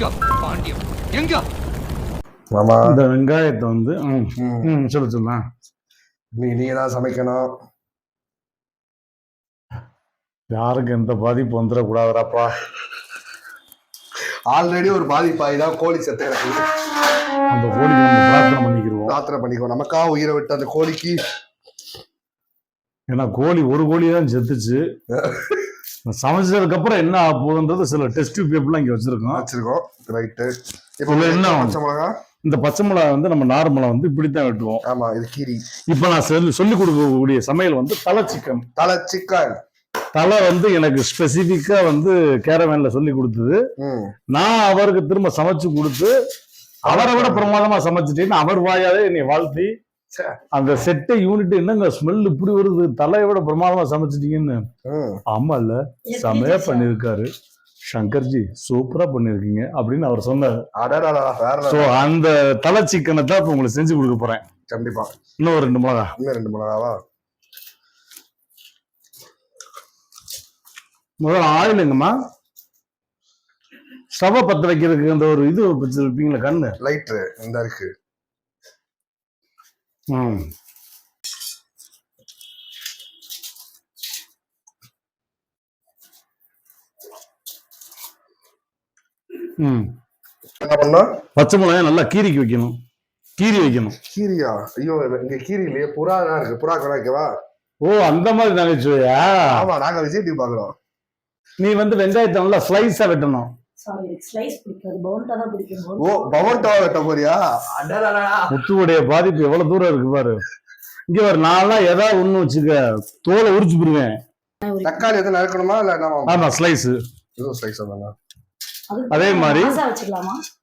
எங்க பாண்டியம் எங்க? மாமா. இந்த வெங்காயத்தை வந்து ம், சொல்லு சொல்லு. நீ நீங்க தான் சமைக்கணும். யாருக்கு எந்த பாதிப்பு வந்துடக்கூடாதுடாப்பா? ஆல்ரெடி ஒரு பாதிப்பாய் தான் கோழி செத்த எனக்கு அந்த கோழிக்கு நம்ம பிரார்த்தனை பண்ணிக்கிருவோம். பிரார்த்தனை பண்ணிக்கோ நமக்கா உயிரை விட்டு அந்த கோழிக்கு? ஏன்னா கோழி ஒரு கோழி தான் செத்துச்சு. சமைச்சதுக்கு அப்புறம் என்ன ஆக போகுதுன்றது சில டெஸ்ட் பேப்பர்லாம் இங்க வச்சிருக்கோம். வச்சிருக்கோம். ரைட்டு இப்போ என்ன பச்சை மிளகா? இந்த பச்சை மிளகா வந்து நம்ம நார்மலா வந்து இப்படித்தான் வெட்டுவோம். ஆமா இது கீரி. இப்ப நான் சொல்லி சொல்லி கொடுக்கக்கூடிய சமையல் வந்து தலை சிக்கன் தலை சிக்கன் தலை வந்து எனக்கு ஸ்பெசிபிக்கா வந்து கேரவேன்ல சொல்லி கொடுத்தது. நான் அவருக்கு திரும்ப சமைச்சு கொடுத்து அவரை விட பிரமாதமா சமைச்சிட்டேன்னு அவர் வாயாலே என்னை வாழ்த்தி. அந்த செட்டை யூனிட் என்னங்க ஸ்மெல் இப்படி வருது? தலையை விட பிரமாதமா சமைச்சிட்டீங்கன்னு. ஆமா இல்ல செமையா பண்ணிருக்காரு சங்கர்ஜி சூப்பரா பண்ணிருக்கீங்க அப்படின்னு அவர் சொன்னாரு. சோ அந்த தலை சிக்கனை தான் இப்ப உங்களுக்கு செஞ்சு கொடுக்க போறேன். கண்டிப்பா. இன்னும் ஒரு ரெண்டு மிளகா. இன்னும் ரெண்டு மிளகாவா? முதல்ல ஆயிலுங்கம்மா ஸ்டவ் பத்த வைக்கிறதுக்கு அந்த ஒரு இது வச்சிருப்பீங்களா கண்ணு. லைட்ரு இந்த இருக்கு ம் ம் என்ன பண்ணோம் பச்சை மிளகாய் நல்லா கீரிக்கு வைக்கணும். கீரி வைக்கணும். கீரியா ஐயோ இங்க கீரி இல்லையே புறா இருக்கு. புறா கூட வைக்கவா ஓ அந்த மாதிரி நகைச்சுவையா ஆமா நாங்க விஜய் டிவி பாக்குறோம் நீ வந்து வெங்காயத்தை நல்லா ஸ்லைஸா வெட்டணும். பவுண்டா ஓ பவன் டவா வெட்ட போறியா? முத்துவுடைய பாதிப்பு எவ்வளவு தூரம் இருக்கு பாரு. இங்க பாரு நான்லாம் ஏதாவது ஒண்ணு வச்சுக்க தோலை உரிச்சு போடுவேன். தக்காளி எதுவும் நறுக்கணுமா இல்ல நம்ம ஆமா ஸ்லைஸ் எதுவும் ஸ்லைஸ் அதே மாதிரி-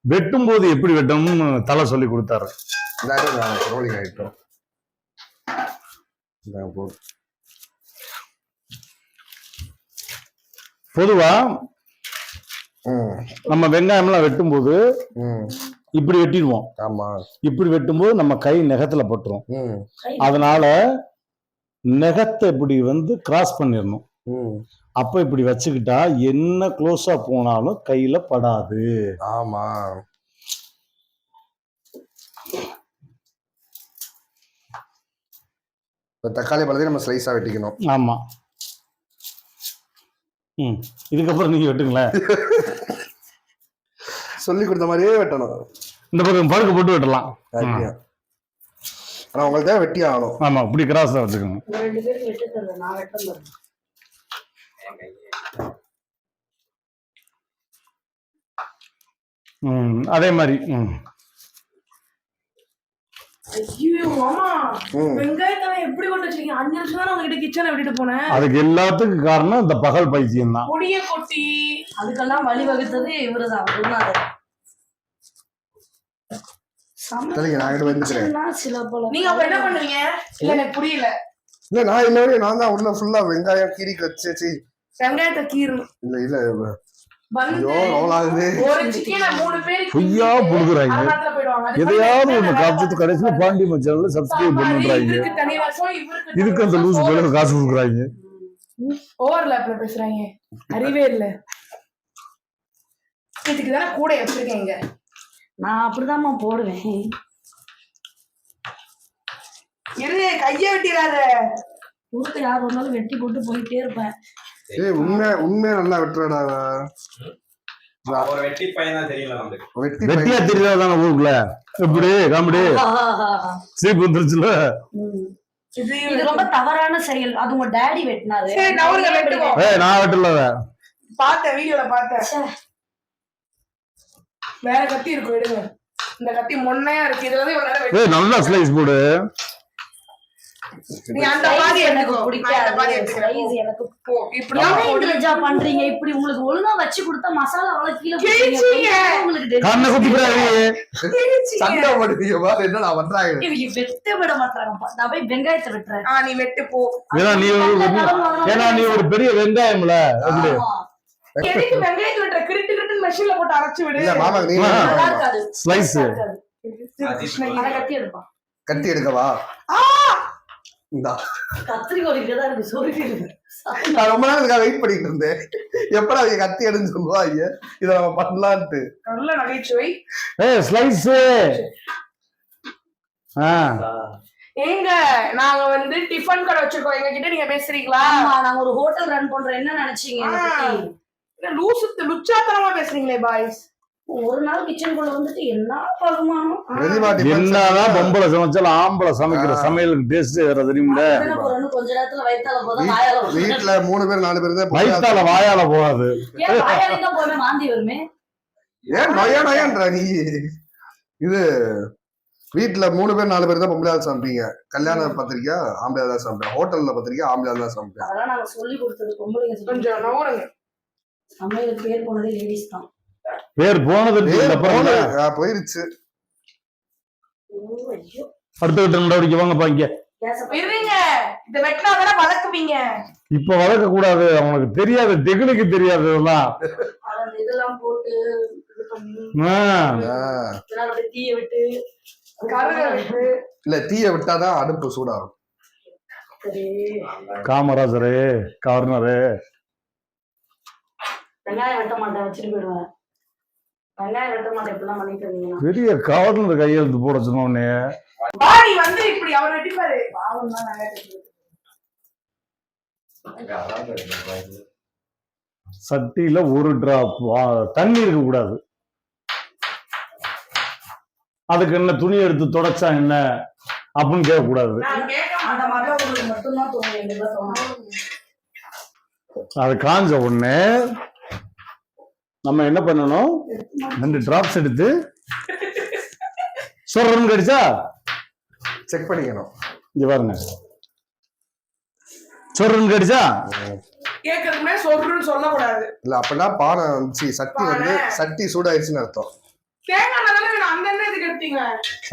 வெட்டும் போது எப்படி வெட்டணும்னு தலை சொல்லி கொடுத்தாரு. ரோலிங் ஆயிட்டோம். பொதுவா நம்ம வெங்காயம்லாம் வெட்டும்போது இப்படி வெட்டிடுவோம். ஆமா. இப்படி வெட்டும்போது நம்ம கை நெகத்துல பட்டுரும். அதனால நெகத்தை இப்படி வந்து கிராஸ் பண்ணிடணும். அப்ப இப்படி வச்சுக்கிட்டா என்ன க்ளோஸா போனாலும் கையில படாது. ஆமா. தக்காளி பழத்தையும் நம்ம ஸ்லைஸா வெட்டிக்கணும். ஆமா. ம். இதுக்கப்புறம் நீங்க வெட்டுங்களேன். சொல்லி கொடுத்த மாதிரியே வெட்டணும். இந்த பக்கம் பழுக்க போட்டு வெட்டலாம். ஆனா உங்களுக்கு தான் வெட்டி ஆகணும். ஆமா இப்படி கிராஸா தருவேன் ம் அதே மாதிரி ம். அதுக்கு எல்லாத்துக்கும் காரணம் இந்த பகல் பைத்தியம் தான் பொடிய கொட்டி அதுக்கெல்லாம் வழி வகுத்தது இவருதான் நான் இங்கிட்டு வந்துக்கிறேன் சமைச்சா சில பல நீங்க அப்ப என்ன பண்ணுவீங்க? இல்ல எனக்கு புரியல. இல்ல நான் இன்னொரு நான் தான் உள்ள ஃபுல்லா வெங்காயம் கீரி வச்சு சி, வெங்காயத்தை கீறு. இல்ல இல்ல எதையாவது ஒண்ணு காப்பிட்டு கடைசியில பாண்டி மச்சான்ல சப்ஸ்கிரைப் சாம்பார், பண்ணுறாங்க இதுக்கு அந்த லூஸ் காசு கொடுக்குறாங்க. ஓவர்லாப்ல பேசுறாங்க. அறிவே இல்ல. இதுக்கு தானே கூட வச்சிருக்கீங்க நான் அப்படிதாம்மா போடுவேன். இரு கைய வெட்டிடாத. ஊருக்கு யார் வந்தாலும் வெட்டி போட்டு போயிட்டே இருப்பேன். ஏய் உண்மை உண்மையா நல்லா வெட்டுறடா. ஒரு வெட்டி பையன் தெரியல வெட்டி வெட்டியா தெரியாத தானே ஊருக்குள்ள? எப்படி காமெடி? சீப் வந்துருச்சுல? ம். இது இது ரொம்ப தவறான செயல். அது உங்க டேடி வெட்டினாரு. நான் வெட்டல. பார்த்தேன் வீடியோல பார்த்தேன். வேற கத்தி இருக்கும் எடுங்க. இந்த கத்தி மொன்னையா இருக்கு. இதுல தான் இவ்வளவு நேரம் வெட்டி- ஏய் நல்லா ஸ்லைஸ் போடு. நீ அந்த பாதி எனக்கு எடுத்துக்கோ நான் இந்த பாதி பிடிக்காது எடுத்துக்கிறேன். Size எனக்கு போ. இப்படிதான் ஏன் போடு. இந்த ஜா பண்றீங்க? இப்படி உங்களுக்கு ஒழுங்கா வச்சு கொடுத்தா மசாலா அவ்வளவு கீழே போடுறீங்க. கிழிச்சீங்க. உங்களுக்கு. கண்ணை குத்தி போடாதீங்க கிழிச்சிங்க. சண்டை போடுவீங்க பாரு என்ன நான் பண்றாங்க? இவங்க வெட்ட விட மாட்டாங்கப்பா நான் போய் வெங்காயத்தை வெட்டுறேன். ஆ நீ வெட்டு போ. நீ ஒரு ஏன்னா நீ ஒரு பெரிய வெங்காயம்ல. எதுக்கு வெங்காயத்தை வெட்டுற கிரிட்டு கிரிட்டு மெஷின்ல போட்டு அரைச்சு விடு. இல்ல மாமா நீ. நல்லா இருக்காது. அதை கத்தி எடுக்கவா? இந்தா. கத்திரிக்கோள் இங்கதான் இருக்கு. சொல்லிட்டு நான் ரொம்ப இதுக்காக வெயிட் பண்ணிட்டு இருந்தேன். எப்படா அவங்க கத்தி எடுன்னு சொல்லுவாங்க இதை நம்ம பண்ணலான்ட்டு. நல்ல நகைச்சுவை. ஏ ஸ்லைஸ் ஏங்க நாங்க வந்து டிஃபன் கடை வச்சிருக்கோம். எங்க கிட்ட நீங்க பேசுறீங்களா? ஆமா நாங்க ஒரு ஹோட்டல் ரன் பண்றோம். என்ன நினைச்சீங்க லூசு லுச்சாத்தனமா பேசுறீங்களே பாய்ஸ் ஒரு நாள் கிச்சனுக்குள்ள வந்துட்டு என்ன பகுமானம் என்னதான் பொம்பளை சமைச்சாலும் ஆம்பளை சமைக்கிற ஆ. சமையலுக்கு டேஸ்ட் வேற போறேன்னு கொஞ்ச நேரத்துல வயித்தால போதும் வாயால போதும். வீட்டுல மூணு பேர் நாலு பேர் தான் வயிற்றால வாயால போகாது. ஏன் வாயாலே தான் போவே மாந்தி வருமே? ஏன் நொயா நொயான்ற நீ? இது வீட்டுல மூணு பேர் நாலு பேர் தான் பொம்பளை ஆள் சமைப்பீங்க. கல்யாண பத்திரிக்கை ஆம்பளை தான் சமைப்பேன். ஹோட்டல்ல பத்திரிக்கை ஆம்பளை தான் சமைப்பேன். அதெல்லாம் நாங்க சொல்லி கொடுத்தது பொம்பளைங்க கொஞ்சம் நவருங்க பேர் போனதே லேடிஸ் தான். பேர் போனது போயிருச்சு. ஓ, ஐயோ. அடுத்த கட்ட நடவடிக்கை வாங்கப்பா இங்க. இப்ப வளர்க்க கூடாது அவனுக்கு தெரியாது டெக்னிக்கு தெரியாது இதெல்லாம். அந்த இதெல்லாம் போட்டு இது பண்ணி ஆ. ஆ, இதெல்லாம் அப்படியே தீய விட்டு கருக விட்டு. இல்ல தீய விட்டாதான் அடுப்பு சூடாகும். காமராஜரு கவர்னரு வெங்காயம் வெட்ட மாட்டேன் வச்சுட்டு போயிடுவேன். வெங்காயம் வெட்ட மாட்டேன் இப்படிலாம் பண்ணிட்டு இருந்தீங்கன்னா. பெரிய கவர்னர் கையெழுத்து போட சொன்னோடனே பாடி வந்து இப்படி அவர் வெட்டிப்பாரு பாவம் தான் வெங்காயம் வெட்டுறது. சட்டியில ஒரு டிராப் தண்ணி இருக்க கூடாது. அதுக்கு என்ன துணி எடுத்து தொடச்சா என்ன அப்படின்னு கேட்க கூடாது அது காஞ்ச உடனே நம்ம என்ன பண்ணணும்? ரெண்டு டிராப்ஸ் எடுத்து சொல்றன்னு கடிச்சா செக் பண்ணிக்கணும். இங்க பாருங்க. சொல்றன்னு கடிச்சா கேட்கறதுக்கு முன்னாடி சொல்றேன்னு சொல்லக்கூடாது. இல்ல அப்படின்னா பானை வந்துச்சு. சட்டி வந்து. சட்டி சூடாயிருச்சுன்னு அர்த்தம். எண்ணெய்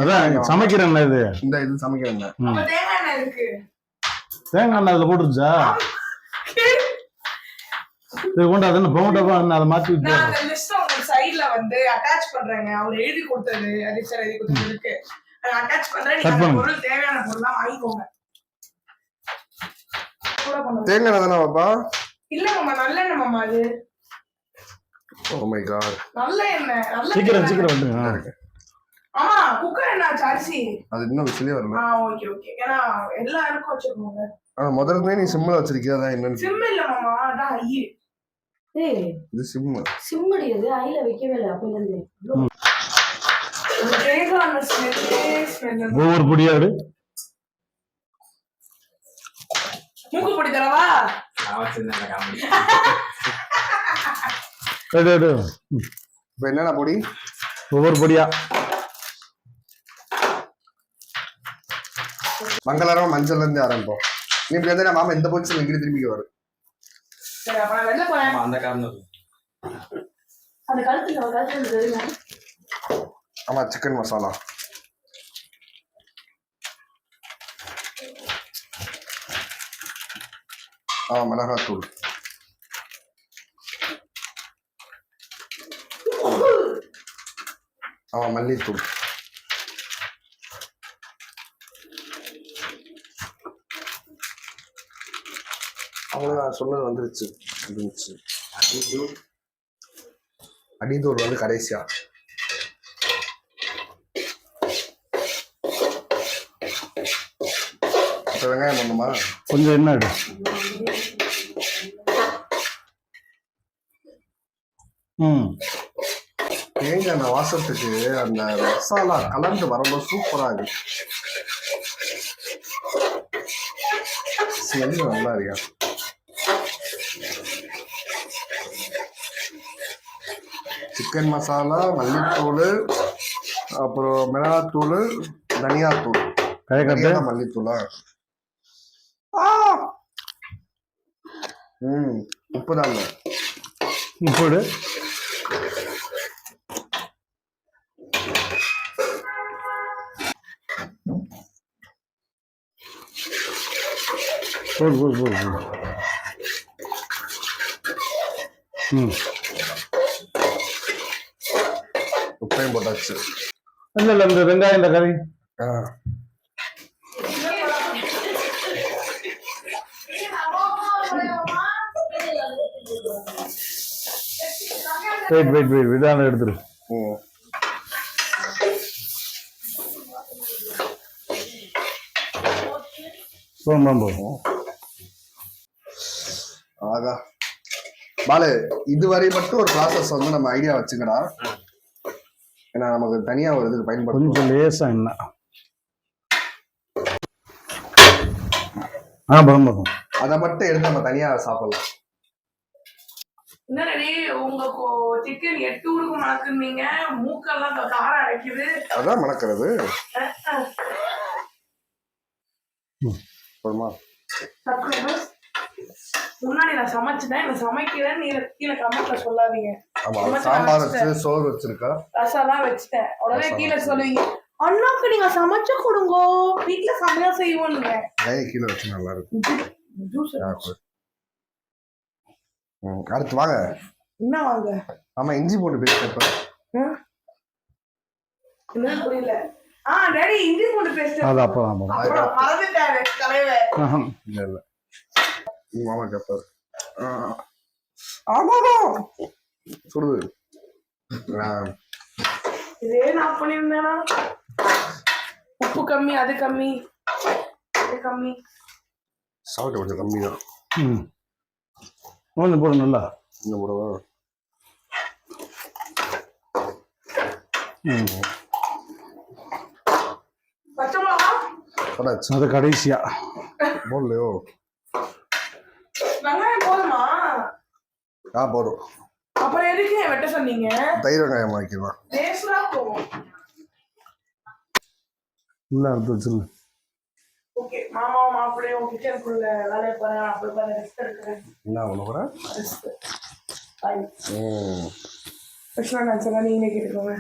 அதான் சமைக்கிறேன் இது. இந்த இது தேங்காய் எண்ணெய் இருக்கு தேங்காய் எண்ணெய் அதுல போட்டுருச்சா இது கொண்டு அது பொங்கட்டப்பா என்ன அதை மாத்தி விட்டு நான் அந்த லிஸ்ட் உங்களுக்கு சைடுல வந்து அட்டாச் பண்றேங்க. அவர் எழுதி கொடுத்தது ரிஜிஸ்டர் எழுதி கொடுத்தது இருக்கு. அட்டாச் பண்றேன். நீங்க அந்த. பொருள் தேவையான பொருள்லாம் வாங்கிக்கோங்க. தேங்காய் தானே பாப்பா இல்ல மாமா நல்ல எண்ணெய் மாமா அது. ஓ மை காட் நல்ல எண்ணெய் நல்ல சீக்கிரம். சீக்கிரம் வந்துங்க ஆமா குக்கர் என்ன அரிசி. அது இன்னும் விசிலே வரல. ஆ ஓகே ஓகே ஏன்னா எல்லாருக்கும் வச்சிருக்கோங்க ஆனா முதல்ல நீ சிம்ல வச்சிருக்கியா என்னன்னு சிம் இல்ல மாமா அதான் ஐ. ஏய் இது சிம்மடி ஐல வைக்கவே இல்லை இருந்து. ஒவ்வொரு பொடியாடு மூக்கு பொடி தரவா. இப்ப என்னடா பொடி? ஒவ்வொரு பொடியா. மங்களகரமா மஞ்சள்ல இருந்து ஆரம்பிப்போம். நீ இப்படி வந்து மாமா இந்த பொசிஷன் இங்கிட்டு திரும்பி வரும் சரி அப்ப நான் வெளில போறேன். ஆமா, அந்த காரணம் அந்த கழுத்துல ஒரு கழுத்துல தெரியுமா ஆமா சிக்கன் மசாலா ஆ மிளகாத்தூள். ஆமா மல்லித்தூள். அவ்வளவுதான் சொன்னது வந்துருச்சு வந்துருச்சு. அடித்தூள் வந்து கடைசியா. வெங்காயம் பண்ணுமா கொஞ்சம் என்ன எடு. ம். தேங்காய் அந்த வாசத்துக்கு அந்த மசாலா கலந்து வரும்போது சூப்பரா இருக்கு. ஸ்மெல் நல்லா இருக்கா? சிக்கன் மசாலா மல்லித்தூள் அப்புறம் மிளகாத்தூள் தனியாத்தூள். கை கட்டு தனியா மல்லித்தூளா! ம் உப்பு போடு போடு போடு. ம். வெங்காயம் போட்டாச்சு. இல்ல இல்ல இந்த வெங்காயம் கறி. வெயிட் வெயிட் வெயிட் இதான எடுத்துரு. ஆகா. பாலு இதுவரை மட்டும் ஒரு ப்ராசஸ் வந்து நம்ம ஐடியா வச்சுக்கடா. ஏன்னா நமக்கு தனியா ஒரு இதுக்கு பயன்படுத்தும் கொஞ்சம் லேசா என்ன ஆ போதும் போதும். அதை மட்டும் எடுத்து நம்ம தனியா சாப்பிடலாம். என்ன ரெடி உங்க சிக்கன் எட்டு ஊருக்கு மணக்குனீங்க. மூக்கெல்லாம் காரம் அடைக்குது அதான் மணக்கிறது. போதுமா முன்னாடி நான் சமைச்சிட்டேன். எனக்கு சமைக்கிறேன் நீ கீழே கமெண்ட்ல சொல்லாதீங்க. ஆமா சாம்பார். வச்சு சோறு வச்சிருக்கா? ரசம்லாம் வச்சுட்டேன். உடனே கீழே. சொல்லுவீங்க அண்ணாக்கு நீங்க சமைச்சு கொடுங்கோ. வீட்டுல செமையா செய்வோம்னுங்க கையை கீழே வச்சு நல்லா இருக்கும். அடுத்து வாங்க. என்ன வாங்க? ஆமா இஞ்சி போட்டு பேஸ்ட் இப்ப என்ன புரியல. ஆ டேடி இஞ்சி பூண்டு பேஸ்ட். அது அப்புறம் மறந்துட்டாரு தலைவர் ஆஹா. இல்ல இல்ல. மாமா கேப்பாரு. ஆ. சுடுது. இதே நான் பண்ணியிருந்தேனா? உப்பு கம்மி அது கம்மி. இது கம்மி. சாப்பிட்டு கொஞ்சம் கம்மி தான் ம். கொஞ்சம் போடு நல்லா. இந்த கடாச்சு அது கடைசியா. போடலையோ? வெங்காயம் போதுமா? ஆ போதும். அப்புறம் எதுக்கு வெட்ட சொன்னீங்க? தயிர் வெங்காயம் வாங்கிக்கலாம் டேஸ்டா போகும் உள்ள எடுத்து வச்சிருங்க ஓகே மாமாவும் மாப்பிள்ளையும் கிச்சனுக்குள்ள வேலையை போறேன். அப்படி உட்காந்து ரெஸ்ட் எடுக்கிறேன். என்ன பண்ண போற ரெஸ்ட் பாய் நான் சொன்னா நீங்களே கேட்டுக்கோங்க.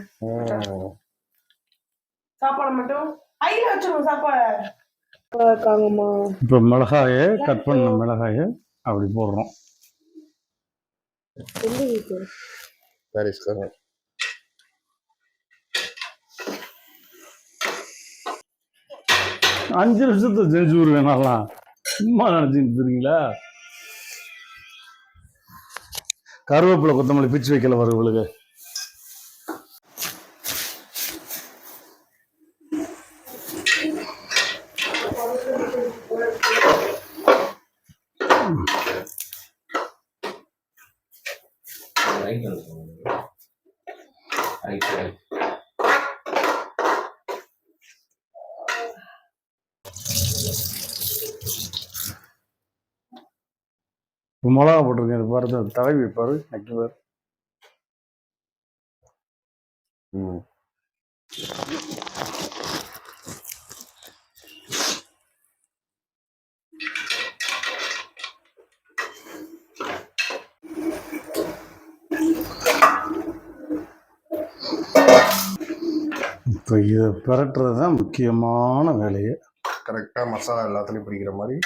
சாப்பாடு மட்டும்? ஐயா வச்சிருவோம் சாப்பாடு. இருக்காங்கம்மா இப்போ மிளகாயை கட் பண்ண மிளகாயை. அப்படி போடுறோம். பாரிஸ்காரன் அஞ்சு நிமிஷத்தை செஞ்சு விடுவேனாலாம் சும்மா நினைச்சுட்டு இருக்கீங்களா? கருவேப்பிலை கொத்தமல்லி பிச்சு வைக்கல வரும் மிளகா போட்டிருக்கேன் இது பாரு தலைவி பாரு நக்கி பாரு. இப்போ இதை பிரட்டுறது தான் முக்கியமான வேலையே. கரெக்டாக மசாலா எல்லாத்துலேயும் பிடிக்கிற மாதிரி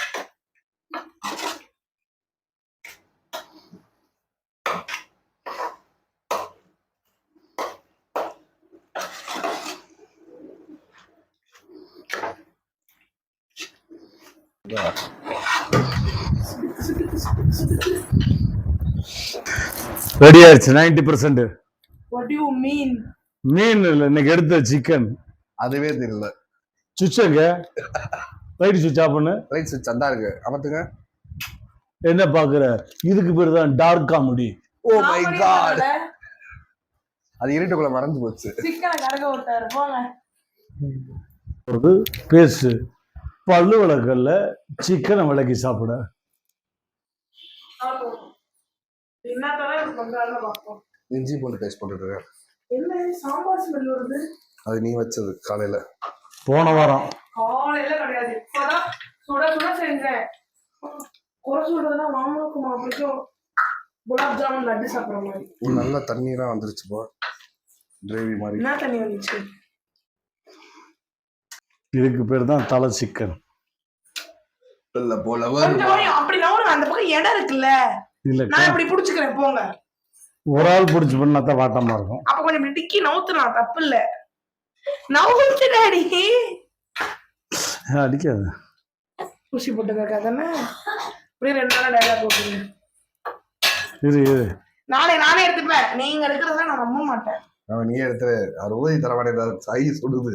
ரெடி ஆயிடுச்சு ninety percent what you mean மீன் இல்லை இன்னைக்கு எடுத்த சிக்கன் அதுவே தெரியல. சுச்சங்க ரைட் சுவிட்ச் ஆஃப் பண்ணு. ரைட் சுவிட்ச் அந்தா இருக்கு அமத்துங்க. என்ன பாக்குற? இதுக்கு பேர் தான் dark comedy oh my god அது இருட்டுக்குள்ள மறந்து போச்சு. சிக்கனை கறக்க விட்டாரு போங்க. ஒரு பேஸ்ட் பல்லு விளக்கல்ல சிக்கனை விளக்கி சாப்பிட. இஞ்சி பூண்டு பேஸ்ட் போட்டுட்டு இருக்கேன். என்ன சாம்பார் ஸ்மெல் வருது? அது நீ வச்சது காலையில. போன வாரம். காலையில கிடையாது இப்பதான் சுட சுட செஞ்சேன். குறை சொல்றதுனா மாமாவுக்கு மாப்பிளைக்கும் குலாப் ஜாமுன் லட்டு சாப்பிடுற மாதிரி. நல்ல தண்ணீரா வந்துருச்சு போ. கிரேவி மாதிரி. என்ன தண்ணி வந்துச்சு? இதுக்கு பேர் தான் தலை சிக்கன். இல்ல போல அப்படி நவரும் அந்த பக்கம் இடம் இருக்குல்ல. இல்ல நான் இப்படி புடிச்சுக்கிறேன் போங்க. ஒரு ஆள் பிடிச்சி பண்ணா தான் வாட்டமா இருக்கும். அப்ப கொஞ்சம் இப்படி டிக்கி நவுத்துலாம் தப்பு இல்ல. நவுத்து டாடி. அடிக்காது. ஊசி போட்டுக்க தானே? அப்படியே ரெண்டு நாள் டைலாக் போட்டுருங்க இரு இரு. நானே நானே எடுத்துப்பேன். நீங்க எடுக்கிறதெல்லாம் நான் நம்ப மாட்டேன். அவன் நீ எடுத்து அவர் ஊதி தர மாட்டேன் சை சுடுது.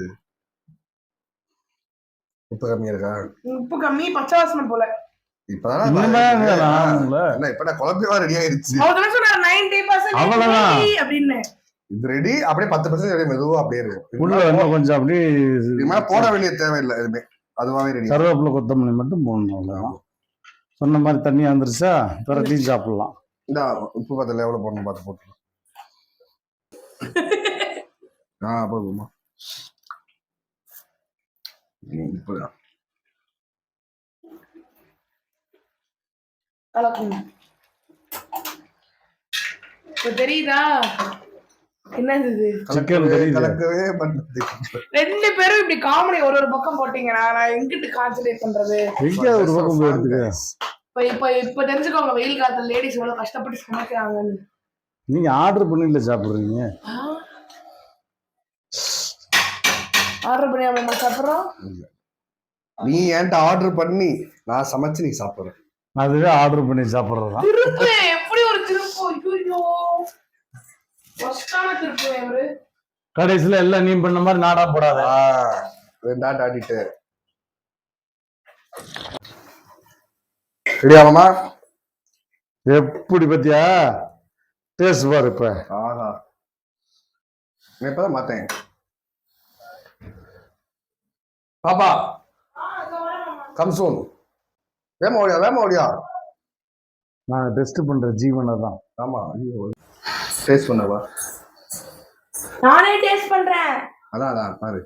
உப்பு கம்மியா இருக்கா? உப்பு கம்மி பச்சை வாசனை போல. இப்பதான் இது ரெடி அப்படியே பத்து பர்சன்ட் மெதுவா அப்படியே இருக்கும் கொஞ்சம் அப்படியே போட வேண்டிய தேவையில்லை எதுவுமே. அதுவாவே ரெடி கருவேப்பிலை கொத்தமல்லி மட்டும் போடணும். சொன்ன மாதிரி தண்ணி வந்துருச்சா? பிரட்டி சாப்பிடலாம். இந்த உப்பு பத்தல எவ்வளவு போடணும் பார்த்து போட்டு. ஆ போதுமா உப்புதான் இப்ப தெரியுதா? என்னது கலக்கவே ரெண்டு பேரும் இப்படி காமெடி ஒரு ஒரு பக்கம் போட்டீங்கன்னா நான் எங்கிட்டு கான்சென்ட்ரேட் பண்றது? ஒரு பக்கம் போய் எடுத்துக்க இப்ப இப்ப இப்ப தெரிஞ்சுக்கோங்க வெயில் காலத்துல லேடிஸ் எவ்வளவு கஷ்டப்பட்டு சமைக்கிறாங்கன்னு. நீங்க ஆர்டர் பண்ணில சாப்பிடுறீங்க. ஆர்டர் பண்ணி சாப்பிடுறோம்? நீ என்கிட்ட ஆர்டர் பண்ணி நான் சமைச்சு நீ சாப்பிடுற அதுவே ஆர்டர் பண்ணி சாப்பிடுறதுதான். திருப்பு எப்படி ஒரு திருப்பு? கடைசியில எல்லாம் நீ பண்ண மாதிரி நாடா போடாத. ஆ, ரெண்டாண்டு ஆடிட்டு. ரெடி ஆகுமா? எப்படி பத்தியா? டேஸ்ட் பாரு இப்ப. ஆஹா. நான் இப்பதான் மாத்தேன் பாப்பா கம்சூன் வேமா ஓடியா வேமா ஓடியா? நான் டெஸ்ட் பண்ற ஜீவனை தான் ஆமா ஐயோ. டேஸ்ட் பண்ணவா நானே டேஸ்ட் பண்றேன். அதான் அதான் பாரு.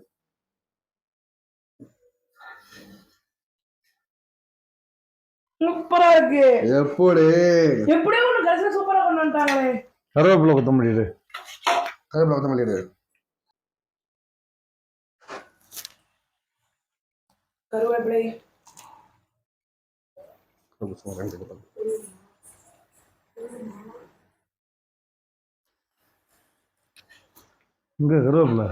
சூப்பரா இருக்கு. எப்படி? எப்படியோ ஒண்ணு கடைசியில சூப்பரா கொண்டு வந்துட்டாங்களே. கருவேப்பிலை இடு. கருவேப்பிலை கொத்தமல்லி எடு கருவேப்பிலை. இங்க கருவேப்பிலை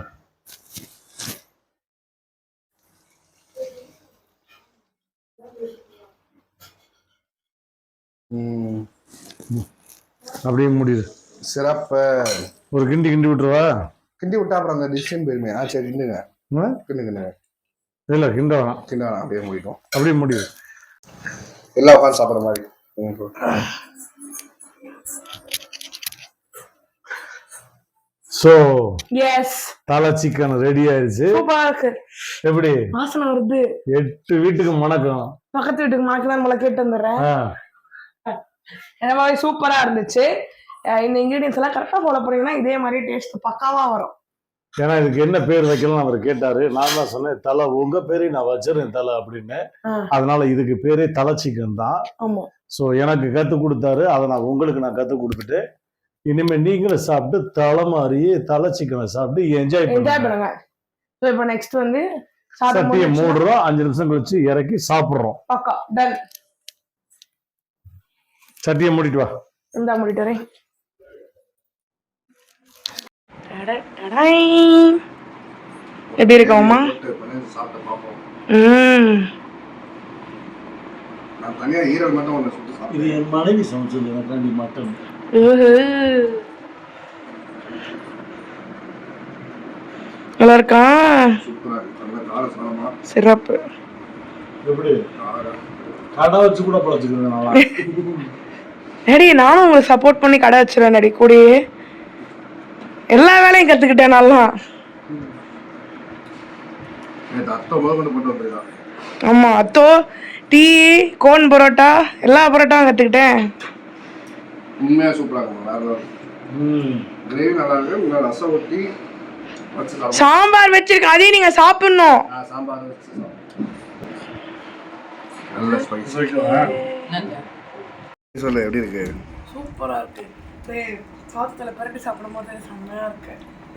அப்படியே முடியுது சிறப்பு. ஒரு கிண்டி கிண்டி விட்டுருவா? கிண்டி விட்டா அப்புறம் அந்த டிஷ்ஷன் போயிருமே ஆ சரி கிண்டுங்க? கிண்டுங்க இல்ல கிண்ட வேணாம். கிண்ட வேணாம் அப்படியே முடிட்டோம். அப்படியே முடியுது எல்லாம் உட்காந்து சாப்பிட்ற மாதிரி. சோ எஸ் தலை சிக்கன் ரெடி ஆயிருச்சு. சூப்பரா இருக்கு. எப்படி? வாசனை வருது. எட்டு வீட்டுக்கு மணக்கம். பக்கத்து வீட்டுக்கு மாக்கலாம் நம்மள கேட்டு வந்துடுறேன். இந்த மாதிரி சூப்பரா இருந்துச்சு. இந்த இன்கிரீடியன்ஸ் எல்லாம் கரெக்டா ஃபாலோ பண்ணீங்கன்னா இதே மாதிரி டேஸ்ட் பக்காவா வரும். ஏன்னா இதுக்கு என்ன பேர் வைக்கலாம் அவர் கேட்டாரு. நான் தான் சொன்னேன் தலை உங்க பேரே நான் வச்சிருந்தேன் தலை அப்படின்னு. அதனால இதுக்கு பேரே தலை சிக்கன் தான் ஸோ எனக்கு கற்றுக் கொடுத்தாரு. அதை நான் உங்களுக்கு நான் கற்றுக் கொடுத்துட்டு இனிமே நீங்களும் சாப்பிட்டு தலை மாதிரியே தலை சிக்கனை சாப்பிட்டு என்ஜாய் பண்ணுங்க. ஸோ இப்போ நெக்ஸ்ட் வந்து சட்டியை மூடுறோம் அஞ்சு நிமிஷம் கழிச்சு இறக்கி சாப்பிட்றோம். சட்டியை மூடிட்டு வா. இந்த முடிட்டு வரேன். எப்படி இருக்கோம்மா ம். என் மனைவி சமைச்சது எனக்காண்டி மட்டன். ஊஹு. நல்லா இருக்கா சிறப்பு. எப்படி? காரம் கடை வச்சு கூட பழச்சுக்கிறது நல்லா. டேடி நானும் உங்களுக்கு சப்போர்ட் பண்ணி கடை வச்சிருவேன் டேடி கூடயே. எல்லா வேலையும் கத்துக்கிட்டேன் நல்லா நேற்று அத்தை முதல் கொண்டு போட்டு வந்துருக்கான் ஆமா அத்தோ டீ கோன் பரோட்டா எல்லா பரோட்டாவும் கத்துக்கிட்டேன். உண்மையா சூப்பரா இருக்கும் வேற level. ம். கிரேவி நல்லா இருக்கு உள்ள ரசம் ஊற்றி வச்சு சாப்பிடுவோம் சாம்பார் வச்சிருக்கேன் அதையும் நீங்க சாப்பிடணும். சொல்லு எப்படி இருக்கு? சூப்பரா இருக்கு. சாதத்துல பரட்டி சாப்பிடும் போது செம்மையா இருக்கு.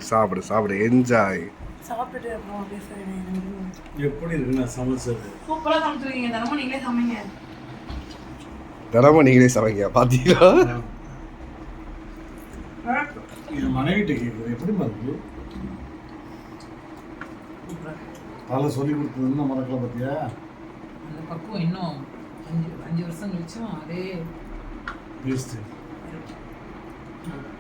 சாப்பிடு சாப்பிடு என்ஜாய் சாப்பிட்டுட்டு அப்புறம் பேசுறேன் எப்படி இருக்கு? நான் சமைச்சது. சூப்பரா சமைச்சிருக்கீங்க. தினமும் நீங்களே சமைங்க. தினமும் நீங்களே சமைங்க பாத்தீங்களா? என் மனைவிட்ட கேட்குறது எப்படி இருக்கு தலை சொல்லி கொடுத்தது என்ன மறக்கல பார்த்தியா அந்த பக்குவம் இன்னும் அஞ்சு அஞ்சு வருஷம் கழிச்சும் அதே டேஸ்ட்டு to you.